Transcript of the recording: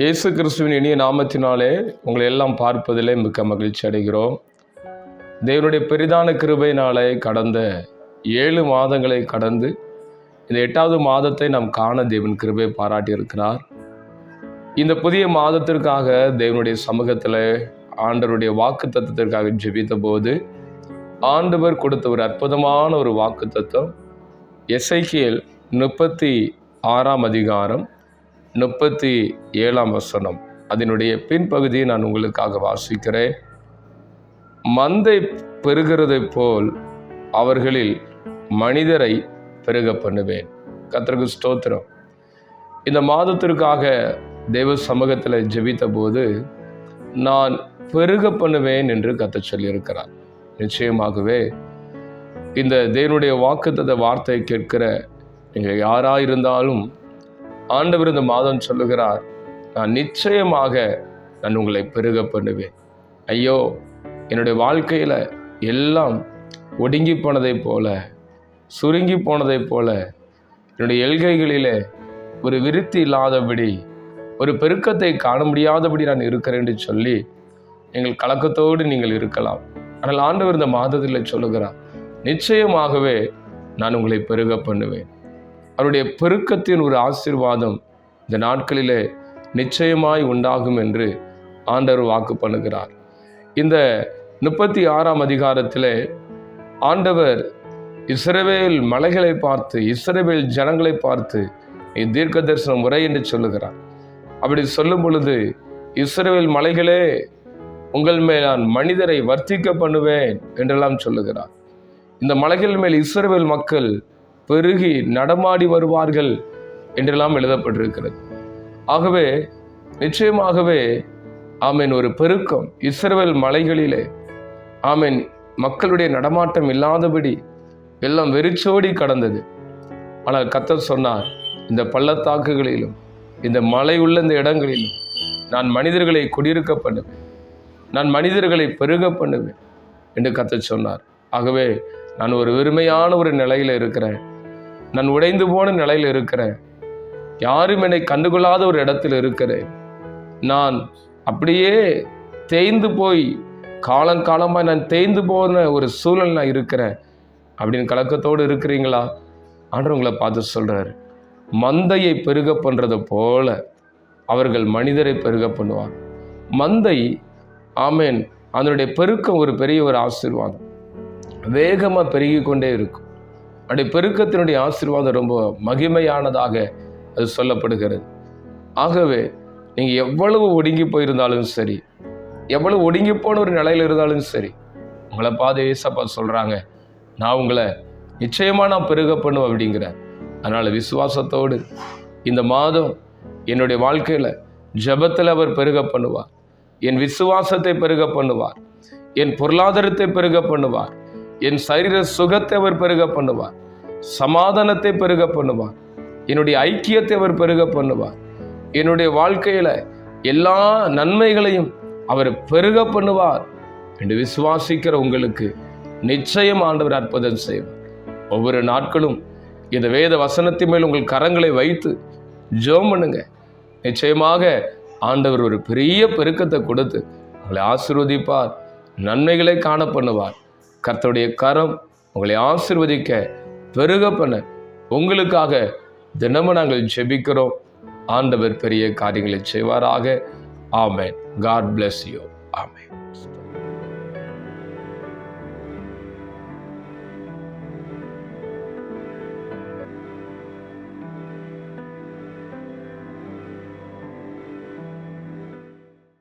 இயேசு கிறிஸ்துவின் இனிய நாமத்தினாலே உங்களை எல்லாம் பார்ப்பதிலே மிக்க மகிழ்ச்சி அடைகிறோம். தேவனுடைய பெரிதான கிருபையினாலே கடந்த ஏழு மாதங்களை கடந்து இந்த எட்டாவது மாதத்தை நாம் காண தேவன் கிருபை பாராட்டியிருக்கிறார். இந்த புதிய மாதத்திற்காக தேவனுடைய சமூகத்தில் ஆண்டவருடைய வாக்கு தத்துவத்திற்காக ஜெபித்த போது ஆண்டவர் கொடுத்த ஒரு அற்புதமான ஒரு வாக்கு தத்துவம் எஸ்ஐகியல் முப்பத்தி ஆறாம் அதிகாரம் முப்பத்தி ஏழாம் வசனம். அதனுடைய பின்பகுதியை நான் உங்களுக்காக வாசிக்கிறேன். மந்தை பெருகிறதைப் போல் அவர்களில் மனிதரை பெருக பண்ணுவேன். கத்தருக்கு ஸ்தோத்திரம். இந்த மாதத்திற்காக தெய்வ சமூகத்தில் ஜெபித்த போது நான் பெருக பண்ணுவேன் என்று கத்த சொல்லியிருக்கிறார். நிச்சயமாகவே இந்த தேவனுடைய வாக்குத்தத வார்த்தை கேட்கிற நீங்கள் யாராக இருந்தாலும் ஆண்டவர் இந்த மாதம் சொல்லுகிறார் நான் நிச்சயமாக நான் உங்களை பெருக பண்ணுவேன். ஐயோ என்னுடைய வாழ்க்கையில் எல்லாம் ஒடுங்கி போனதைப் போல சுருங்கி போனதைப் போல என்னுடைய எல்கைகளிலே ஒரு விருத்தி இல்லாதபடி ஒரு பெருக்கத்தை காண முடியாதபடி நான் இருக்கிறேன் என்று சொல்லி நீங்கள் கலக்கத்தோடு நீங்கள் இருக்கலாம். ஆனால் ஆண்டவர் இந்த மாதத்தில் சொல்லுகிறார் நிச்சயமாகவே நான் உங்களை பெருக பண்ணுவேன். அவருடைய பெருக்கத்தின் ஒரு ஆசீர்வாதம் இந்த நாட்களிலே நிச்சயமாய் உண்டாகும் என்று ஆண்டவர் வாக்கு பண்ணுகிறார். இந்த முப்பத்தி ஆறாம் அதிகாரத்தில் ஆண்டவர் இஸ்ரவேல் மலைகளை பார்த்து இஸ்ரவேல் ஜனங்களை பார்த்து நீ தீர்க்க தரிசனம் முறை என்று சொல்லுகிறார். அப்படி சொல்லும் பொழுது இஸ்ரவேல் மலைகளே உங்கள் மேல் நான் மனிதரை வர்த்திக்க பண்ணுவேன் என்றெல்லாம் சொல்லுகிறார். இந்த மலைகள் மேல் இஸ்ரவேல் மக்கள் பெருகி நடமாடி வருவார்கள் என்றெல்லாம் எழுதப்பட்டிருக்கிறது. ஆகவே நிச்சயமாகவே ஆமீன் ஒரு பெருக்கம். இஸ்ரவேல் மலைகளிலே ஆமீன் மக்களுடைய நடமாட்டம் இல்லாதபடி எல்லாம் வெறிச்சோடி கடந்தது. ஆனால் கத்தர் சொன்னார் இந்த பள்ளத்தாக்குகளிலும் இந்த மலை உள்ள இந்த இடங்களிலும் நான் மனிதர்களை குடியிருக்க பண்ணுவேன். நான் மனிதர்களை பெருக பண்ணுவேன் என்று கத்தர் சொன்னார். ஆகவே நான் ஒரு வெறுமையான ஒரு நிலையில் இருக்கிறேன். நான் உடைந்து போன நிலையில் இருக்கிறேன். யாரும் என்னை கண்டுகொள்ளாத ஒரு இடத்தில் இருக்கிறேன். நான் அப்படியே தேய்ந்து போய் காலங்காலமாக நான் தேய்ந்து போன ஒரு சூழல் நான் இருக்கிறேன். அப்படின்னு கலக்கத்தோடு இருக்கிறீங்களா? ஆண்டு உங்களை பார்த்து சொல்கிறாரு மந்தையை பெருக பண்ணுறதை போல அவர்கள் மனிதரை பெருக பண்ணுவார். மந்தை ஆமேன் அதனுடைய பெருக்கம் ஒரு பெரிய ஒரு ஆசீர்வாதம். வேகமாக பெருகி கொண்டே இருக்கும். அப்படி பெருக்கத்தினுடைய ஆசீர்வாதம் ரொம்ப மகிமையானதாக அது சொல்லப்படுகிறது. ஆகவே நீங்கள் எவ்வளவு ஒடுங்கி போயிருந்தாலும் சரி எவ்வளவு ஒடுங்கி போன ஒரு நிலையில் இருந்தாலும் சரி உங்களை பாதை ஏசப்பா சொல்கிறாங்க நான் உங்களை நிச்சயமாக நான் பெருக பண்ணுவேன் அப்படிங்கிறேன் அதனால் விசுவாசத்தோடு இந்த மாதம் என்னுடைய வாழ்க்கையில் ஜபத்தில் அவர் பெருக பண்ணுவார். என் விசுவாசத்தை பெருக பண்ணுவார். என் பொருளாதாரத்தை பெருக பண்ணுவார். என் சரீர சுகத்தை அவர் பெருக பண்ணுவார். சமாதானத்தை பெருக பண்ணுவார். என்னுடைய ஐக்கியத்தை அவர் பெருக பண்ணுவார். என்னுடைய வாழ்க்கையில் எல்லா நன்மைகளையும் அவர் பெருக பண்ணுவார் என்று விசுவாசிக்கிற உங்களுக்கு நிச்சயம் ஆண்டவர் அற்புதம் செய்வார். ஒவ்வொரு நாட்களும் இந்த வேத வசனத்தின் மேல் உங்கள் கரங்களை வைத்து ஜோம் பண்ணுங்க. நிச்சயமாக ஆண்டவர் ஒரு பெரிய பெருக்கத்தை கொடுத்து உங்களை ஆசிர்வதிப்பார் நன்மைகளை காண பண்ணுவார். கர்த்தருடைய கரம் உங்களை ஆசிர்வதிக்க பெருக பண்ண உங்களுக்காக தினமும் நாங்கள் ஜெபிக்கிறோம். ஆண்டவர் பெரிய காரியங்களை செய்வாராக. ஆமேன். God bless you amen.